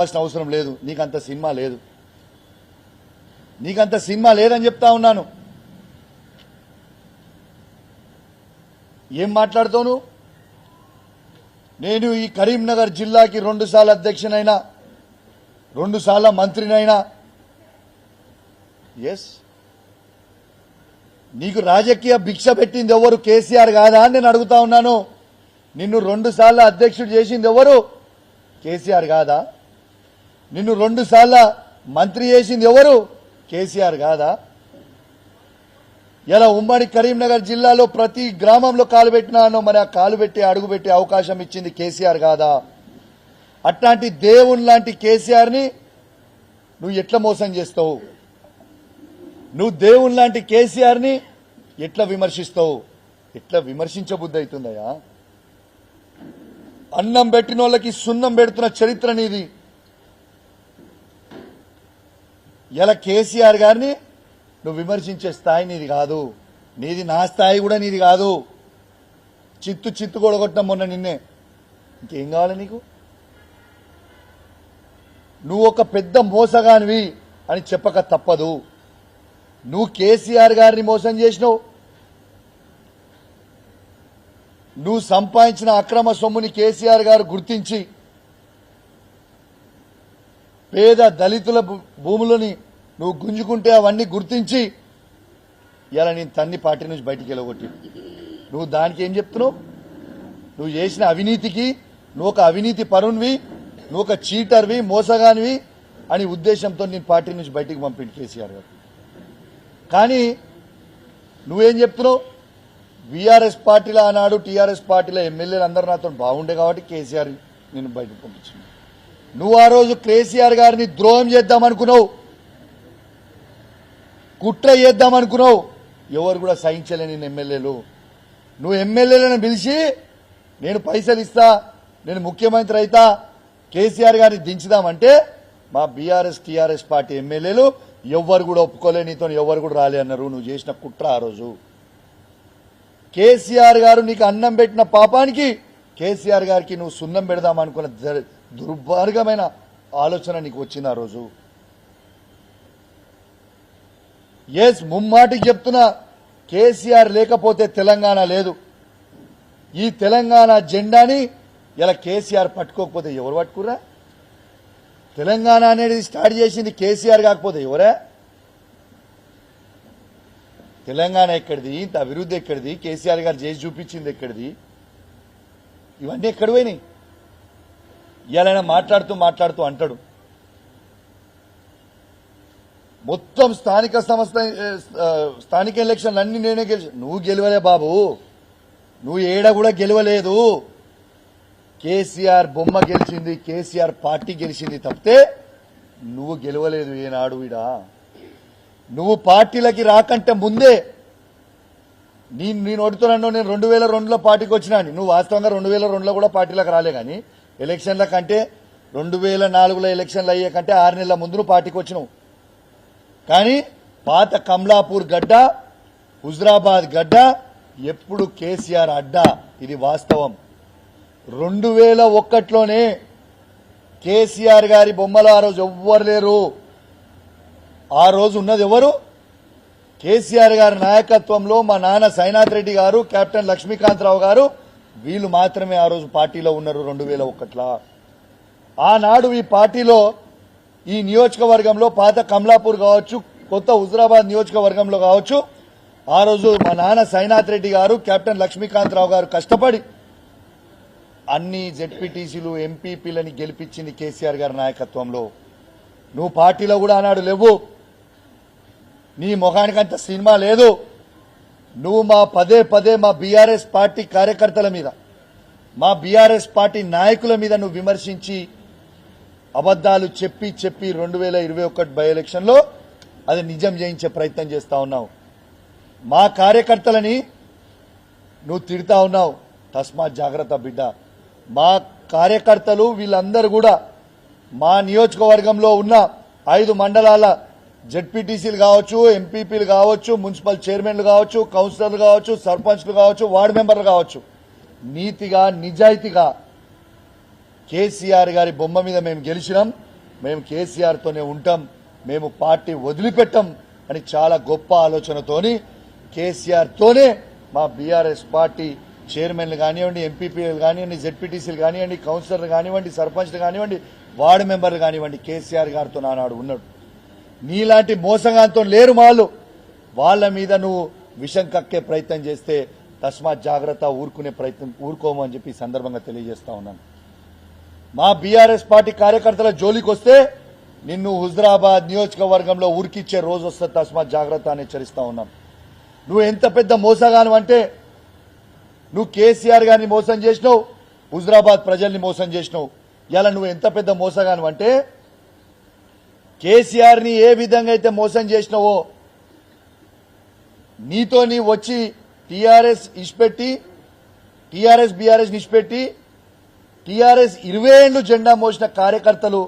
కావాల్సిన అవసరం లేదు. నీకంత సినిమా లేదు. నీకంత సినిమా లేదని చెప్తా ఉన్నాను. ఏం మాట్లాడుతావు నేను ఈ కరీంనగర్ జిల్లాకి రెండు సార్లు అధ్యక్షనైనా రెండు సార్ల మంత్రినైనా. ఎస్ నీకు రాజకీయ భిక్ష పెట్టింది ఎవరు? కేసీఆర్ కాదా అని నేను అడుగుతా ఉన్నాను. నిన్ను రెండు సార్లు అధ్యక్షుడు చేసింది ఎవరు? కేసీఆర్ కాదా? నిన్ను రెండుసార్ల మంత్రి చేసింది ఎవరు? కేసీఆర్ కాదా? ఇలా ఉమ్మడి కరీంనగర్ జిల్లాలో ప్రతి గ్రామంలో కాలు పెట్టినానో మరి ఆ కాలు పెట్టి అడుగు పెట్టే అవకాశం ఇచ్చింది కేసీఆర్ కాదా? అట్లాంటి దేవుని లాంటి కేసీఆర్ని నువ్వు ఎట్లా మోసం చేస్తావు? నువ్వు దేవుని లాంటి కేసీఆర్ని ఎట్లా విమర్శిస్తావు? ఎట్లా విమర్శించబుద్ధి అవుతుందయా అన్నం పెట్టిన వాళ్ళకి సున్నం పెడుతున్న చరిత్ర నీది. ఇలా కేసీఆర్ గారిని? నువ్వు విమర్శించే స్థాయి నీది కాదు. నీది నా స్థాయి కూడా నీది కాదు. చిత్తు చిత్తు కొడగొట్టిన మొన్న నిన్నే. ఇంకేం కావాలి నీకు? నువ్వు ఒక పెద్ద మోసగానివి అని చెప్పక తప్పదు. నువ్వు కేసీఆర్ గారిని మోసం చేసినావు. నువ్వు సంపాదించిన అక్రమ సొమ్ముని కేసీఆర్ గారు గుర్తించి పేద దళితుల భూములని నువ్వు గుంజుకుంటే అవన్నీ గుర్తించి ఇలా నేను తన్ని పార్టీ నుంచి బయటికి వెళ్ళగొట్టి. నువ్వు దానికి ఏం చెప్తున్నావు? నువ్వు చేసిన అవినీతికి నువ్వు ఒక అవినీతి పరునివి నువ్వు ఒక చీటర్వి మోసగానివి అని ఉద్దేశంతో నేను పార్టీ నుంచి బయటికి పంపింది కేసీఆర్ గారు. కానీ నువ్వేం చెప్తున్నావు? బీఆర్ఎస్ పార్టీలో ఆనాడు టీఆర్ఎస్ పార్టీలో ఎమ్మెల్యేలు అందరూ నాతో బాగుండే కాబట్టి కేసీఆర్ నేను బయటకు పంపించింది. నువ్వు ఆ రోజు కేసీఆర్ గారిని ద్రోహం చేద్దామనుకున్నావు. కుట్ర చేద్దామనుకున్నావు. ఎవరు కూడా సహించలేని ఎమ్మెల్యేలు. నువ్వు ఎమ్మెల్యేలను పిలిచి నేను పైసలు ఇస్తా నేను ముఖ్యమంత్రి అయితా కేసీఆర్ గారిని దించుదామంటే మా బీఆర్ఎస్ టీఆర్ఎస్ పార్టీ ఎమ్మెల్యేలు ఎవ్వరు కూడా ఒప్పుకోలే నీతో ఎవరు కూడా రాలే అన్నారు. నువ్వు చేసిన కుట్ర ఆ రోజు. కేసీఆర్ గారు నీకు అన్నం పెట్టిన పాపానికి కేసీఆర్ గారికి నువ్వు సున్నం పెడదాం అనుకున్న దుర్మార్గమైన ఆలోచన నీకు వచ్చింది ఆ రోజు. ఎస్ ముమ్మాటికి చెప్తున్నా కేసీఆర్ లేకపోతే తెలంగాణ లేదు. ఈ తెలంగాణ జెండాని ఇలా కేసీఆర్ పట్టుకోకపోతే ఎవరు పట్టుకురా తెలంగాణ అనేది స్టార్ట్ చేసింది కేసీఆర్ కాకపోతే ఎవరా? తెలంగాణ ఎక్కడిది? ఇంత అభివృద్ధి ఎక్కడిది? కేసీఆర్ గారు చేసి చూపించింది ఎక్కడిది? ఇవన్నీ ఎక్కడ పోయినాయి ఇవాళ మాట్లాడుతూ మాట్లాడుతూ అంటాడు. మొత్తం స్థానిక సంస్థ స్థానిక ఎలక్షన్లు అన్ని నేనే గెలిచి నువ్వు గెలవలే బాబు. నువ్వు ఏడ కూడా గెలవలేదు. కేసీఆర్ బొమ్మ గెలిచింది కేసీఆర్ పార్టీ గెలిచింది తప్పితే నువ్వు గెలవలేదు ఏనాడు ఈడ. నువ్వు పార్టీలకి రాకంటే ముందే నేను నేను ఓడుతున్నాను నేను రెండు వేల రెండులో పార్టీకి వచ్చినాను. నువ్వు వాస్తవంగా రెండు వేల రెండులో కూడా పార్టీలకు రాలే కానీ ఎలక్షన్ల కంటే రెండు వేల నాలుగులో ఎలక్షన్లు అయ్యే కంటే ఆరు నెలల ముందు నువ్వు పార్టీకి వచ్చినావు. కానీ పాత కమలాపూర్ గడ్డ హుజరాబాద్ గడ్డ ఎప్పుడు కేసీఆర్ అడ్డా? ఇది వాస్తవం. రెండు వేల ఒక్కట్లోనే కేసీఆర్ గారి బొమ్మలు ఆ రోజు ఎవ్వరు లేరు. ఆ రోజు ఉన్నది ఎవరు? కేసీఆర్ గారి నాయకత్వంలో మా నాన్న సైనాథ్ రెడ్డి గారు కెప్టెన్ లక్ష్మీకాంతరావు గారు వీళ్ళు మాత్రమే ఆ రోజు పార్టీలో ఉన్నారు రెండు వేల ఒకట్లా ఆనాడు ఈ పార్టీలో ఈ నియోజకవర్గంలో పాత కమలాపూర్ కావచ్చు కొత్త హుజరాబాద్ నియోజకవర్గంలో కావచ్చు ఆ రోజు మా నాన్న సైనాథ్ రెడ్డి గారు కెప్టెన్ లక్ష్మీకాంతరావు గారు కష్టపడి అన్ని జెడ్పీటీసీలు ఎంపీపీలని గెలిపించింది కేసీఆర్ గారి నాయకత్వంలో. నువ్వు పార్టీలో కూడా ఆనాడు లేవు. నీ ముఖానికంత సినిమా లేదు. నువ్వు మా పదే పదే మా బీఆర్ఎస్ పార్టీ కార్యకర్తల మీద మా బీఆర్ఎస్ పార్టీ నాయకుల మీద నువ్వు విమర్శించి అబద్దాలు చెప్పి చెప్పి రెండు వేల ఇరవై ఒకటి బై ఎలక్షన్లో అది నిజం చేయించే ప్రయత్నం చేస్తా ఉన్నావు. మా కార్యకర్తలని నువ్వు తిడతా ఉన్నావు. తస్మాత్ జాగ్రత్త బిడ్డ. మా కార్యకర్తలు వీళ్ళందరూ కూడా మా నియోజకవర్గంలో ఉన్న ఐదు మండలాల జెడ్పీటీసీలు కావచ్చు ఎంపీపీలు కావచ్చు మున్సిపల్ చైర్మన్లు కావచ్చు కౌన్సిలర్లు కావచ్చు సర్పంచ్లు కావచ్చు వార్డు మెంబర్లు కావచ్చు. నీతిగా నిజాయితీగా కేసీఆర్ గారి బొమ్మ మీద మేము గెలిచినాం. మేము కేసీఆర్తోనే ఉంటాం. మేము పార్టీ వదిలిపెట్టం అని చాలా గొప్ప ఆలోచనతోని కేసీఆర్తోనే మా బీఆర్ఎస్ పార్టీ చైర్మన్లు కానివ్వండి ఎంపీపీలు కానివ్వండి జెడ్పీటీసీలు కానివ్వండి కౌన్సిలర్లు కానివ్వండి సర్పంచ్లు కానివ్వండి వార్డు మెంబర్లు కానివ్వండి కేసీఆర్ గారితో నానాడు ఉన్నాడు. నీలాంటి మోసగాంతో లేరు మాలు. వాళ్ళ మీద నువ్వు విషం కక్కే ప్రయత్నం చేస్తే తస్మాత్ జాగ్రత్త ఊరుకునే ప్రయత్నం ఊరుకోము అని చెప్పి సందర్భంగా తెలియజేస్తా ఉన్నాను. మా బీఆర్ఎస్ పార్టీ కార్యకర్తల జోలికి వస్తే నిన్ను హుజరాబాద్ నియోజకవర్గంలో ఊరికిచ్చే రోజు వస్తే తస్మాత్ జాగ్రత్త అని హెచ్చరిస్తా ఉన్నాం. నువ్వు ఎంత పెద్ద మోసగాను అంటే నువ్వు కేసీఆర్ గారిని మోసం చేసినావు హుజరాబాద్ ప్రజల్ని మోసం చేసినావు. ఇలా నువ్వు ఎంత పెద్ద మోసగాను అంటే కేసీఆర్ని ఏ విధంగా అయితే మోసం చేసినావో నీతో నీ వచ్చి టీఆర్ఎస్ ఇష్పెట్టి టీఆర్ఎస్ బీఆర్ఎస్ నిష్పెట్టి టీఆర్ఎస్ ఇరవై ఏళ్ళు జెండా మోసిన కార్యకర్తలు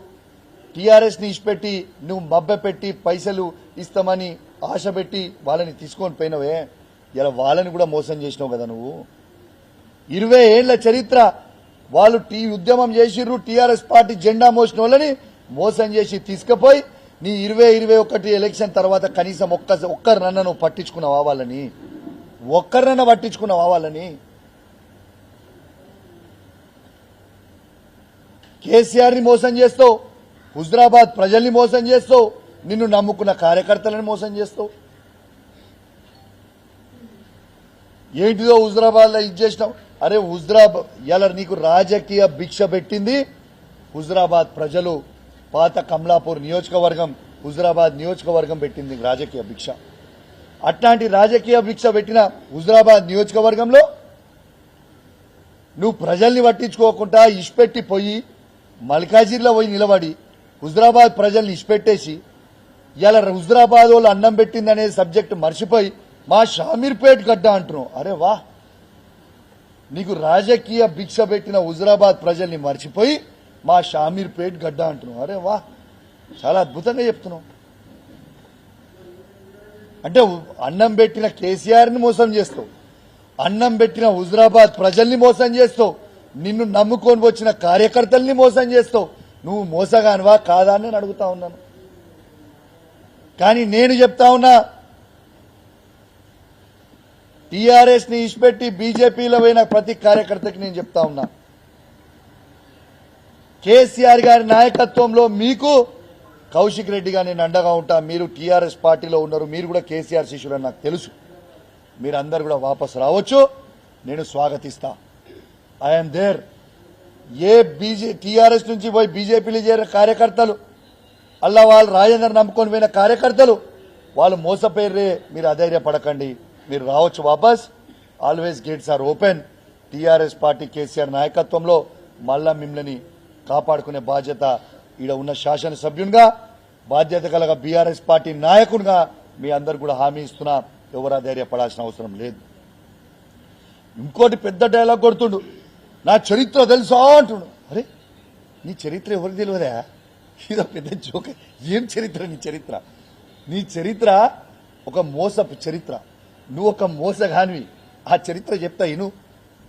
టీఆర్ఎస్ని ఇష్పెట్టి నువ్వు మబ్బెపెట్టి పైసలు ఇస్తామని ఆశ పెట్టి వాళ్ళని తీసుకొని పోయినవే. ఇలా వాళ్ళని కూడా మోసం చేసినావు కదా నువ్వు. ఇరవై ఏళ్ళ చరిత్ర వాళ్ళు టీ ఉద్యమం చేసిర్రు టీఆర్ఎస్ పార్టీ జెండా మోసిన వాళ్ళని మోసం చేసి తీసుకుపోయి నీ ఇరవై ఇరవై ఒకటి ఎలక్షన్ తర్వాత కనీసం ఒక్క ఒక్కరినన్న నువ్వు పట్టించుకున్నావు వాళ్ళని? ఒక్కరినన్నా పట్టించుకున్నావు వాళ్ళని? కేసీఆర్ని మోసం చేస్తావు హుజరాబాద్ ప్రజల్ని మోసం చేస్తావు నిన్ను నమ్ముకున్న కార్యకర్తలను మోసం చేస్తావు. ఏంటిదో హుజరాబాద్లో ఇది చేసినావు? అరే హుజరాబాద్ ఇలా నీకు రాజకీయ భిక్ష పెట్టింది హుజరాబాద్ ప్రజలు. పాత కమలాపూర్ నియోజకవర్గం హుజరాబాద్ నియోజకవర్గం పెట్టింది రాజకీయ భిక్ష. అట్లాంటి రాజకీయ భిక్ష పెట్టిన హుజరాబాద్ నియోజకవర్గంలో నువ్వు ప్రజల్ని పట్టించుకోకుండా ఇష్పెట్టి పోయి మల్కాజీర్లో పోయి నిలబడి హుజరాబాద్ ప్రజల్ని ఇష్పెట్టేసి ఇలా హుజరాబాద్ వాళ్ళు అన్నం పెట్టిందనే సబ్జెక్ట్ మర్చిపోయి మా షామీర్పేట్ గడ్డ అంటున్నావు. అరే వా. నీకు రాజకీయ భిక్ష పెట్టిన హుజరాబాద్ ప్రజల్ని మర్చిపోయి మా షామీర్పేట్ గడ్డ అంటున్నావు. అరే వా చాలా అద్భుతంగా చెప్తున్నావు. అంటే అన్నం పెట్టిన కేసీఆర్ని మోసం చేస్తావు. అన్నం పెట్టిన హుజరాబాద్ ప్రజల్ని మోసం చేస్తావు. నిన్ను నమ్ముకొని వచ్చిన కార్యకర్తల్ని మోసం చేస్తావు. నువ్వు మోసగానివా కాదా అని నేను అడుగుతా ఉన్నాను. కానీ నేను చెప్తా ఉన్నా టీఆర్ఎస్ని ఇచ్చిపెట్టి బీజేపీలో పోయిన ప్రతి కార్యకర్తకి నేను చెప్తా ఉన్నా. కేసీఆర్ గారి నాయకత్వంలో మీకు కౌశిక్ రెడ్డిగా నేను అండగా ఉంటా మీరు టీఆర్ఎస్ పార్టీలో ఉన్నారు మీరు కూడా కేసీఆర్ శిష్యులు నాకు తెలుసు. మీరందరు కూడా వాపస్ రావచ్చు. నేను స్వాగతిస్తా. ఐఎమ్ దేర్ ఏ బీజే టీఆర్ఎస్ నుంచి పోయి బీజేపీలో చేరిన కార్యకర్తలు అల్లా వాళ్ళు రాజేందర్ నమ్ముకొని పోయిన కార్యకర్తలు వాళ్ళు మోసపోయిర్రే మీరు అధైర్యపడకండి. మీరు రావచ్చు వాపస్. Always gates are open TRS party KCR నాయకత్వంలో మళ్ళా మిమ్మల్ని కాపాడుకునే బాధ్యత ఈడ ఉన్న శాసనసభ్యునిగా బాధ్యత కలగ బీఆర్ఎస్ పార్టీ నాయకునిగా మీ అందరు కూడా హామీ ఇస్తున్నా ఎవరా ధైర్యపడాల్సిన అవసరం లేదు. ఇంకోటి పెద్ద డైలాగ్ కొడుతుండు. నా చరిత్ర తెలుసా అంటుండు. అరే నీ చరిత్ర ఎవరికి తెలియదా? ఇదో పెద్ద జోక్ ఏం చరిత్ర నీ చరిత్ర? నీ చరిత్ర ఒక మోసపు చరిత్ర. నువ్వు ఒక మోసగానివి. ఆ చరిత్ర చెప్తా ఇను.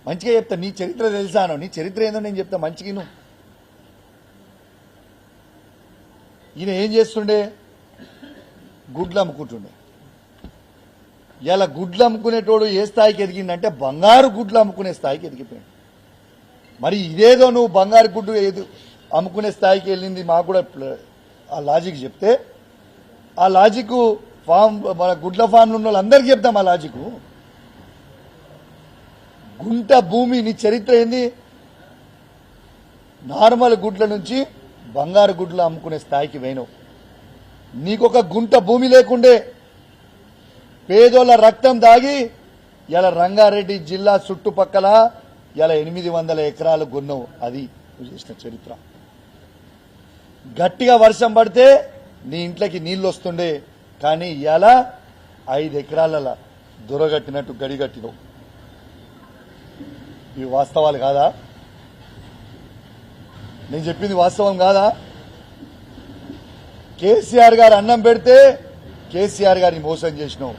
మంచిగా చెప్తా నీ చరిత్ర తెలుసాను నీ చరిత్ర ఏందో నేను చెప్తా మంచిగా ఇను. ఈయన ఏం చేస్తుండే? గుడ్లు అమ్ముకుంటుండే. ఇలా గుడ్లు అమ్ముకునేటోడు ఏ స్థాయికి ఎదిగిందంటే బంగారు గుడ్లు అమ్ముకునే స్థాయికి ఎదిగిపోయాడు. మరి ఇదేదో నువ్వు బంగారు గుడ్డు ఏది అమ్ముకునే స్థాయికి వెళ్ళింది మాకు కూడా ఆ లాజిక్ చెప్తే ఆ లాజిక్ ఫామ్ మన గుడ్ల ఫామ్లు ఉన్న వాళ్ళందరికీ చెప్తాం ఆ లాజిక్. గుంట భూమి నీ చరిత్ర ఏంది? నార్మల్ గుడ్ల నుంచి బంగారు గుడ్లు అమ్ముకునే స్థాయికి పోయినావు నీకొక గుంట భూమి లేకుండే పేదోళ్ళ రక్తం దాగి ఇలా రంగారెడ్డి జిల్లా చుట్టుపక్కల ఇలా ఎనిమిది వందల ఎకరాలు కొన్నావు అది నువ్వు చేసిన చరిత్ర. గట్టిగా వర్షం పడితే నీ ఇంట్లోకి నీళ్ళు వస్తుండే. కానీ ఇలా ఐదు ఎకరాల దొరగట్టినట్టు గడిగట్టినవు. ఇవి వాస్తవాలు కాదా? నేను చెప్పింది వాస్తవం కాదా? కేసీఆర్ గారు అన్నం పెడితే కేసీఆర్ గారిని మోసం చేసినావు.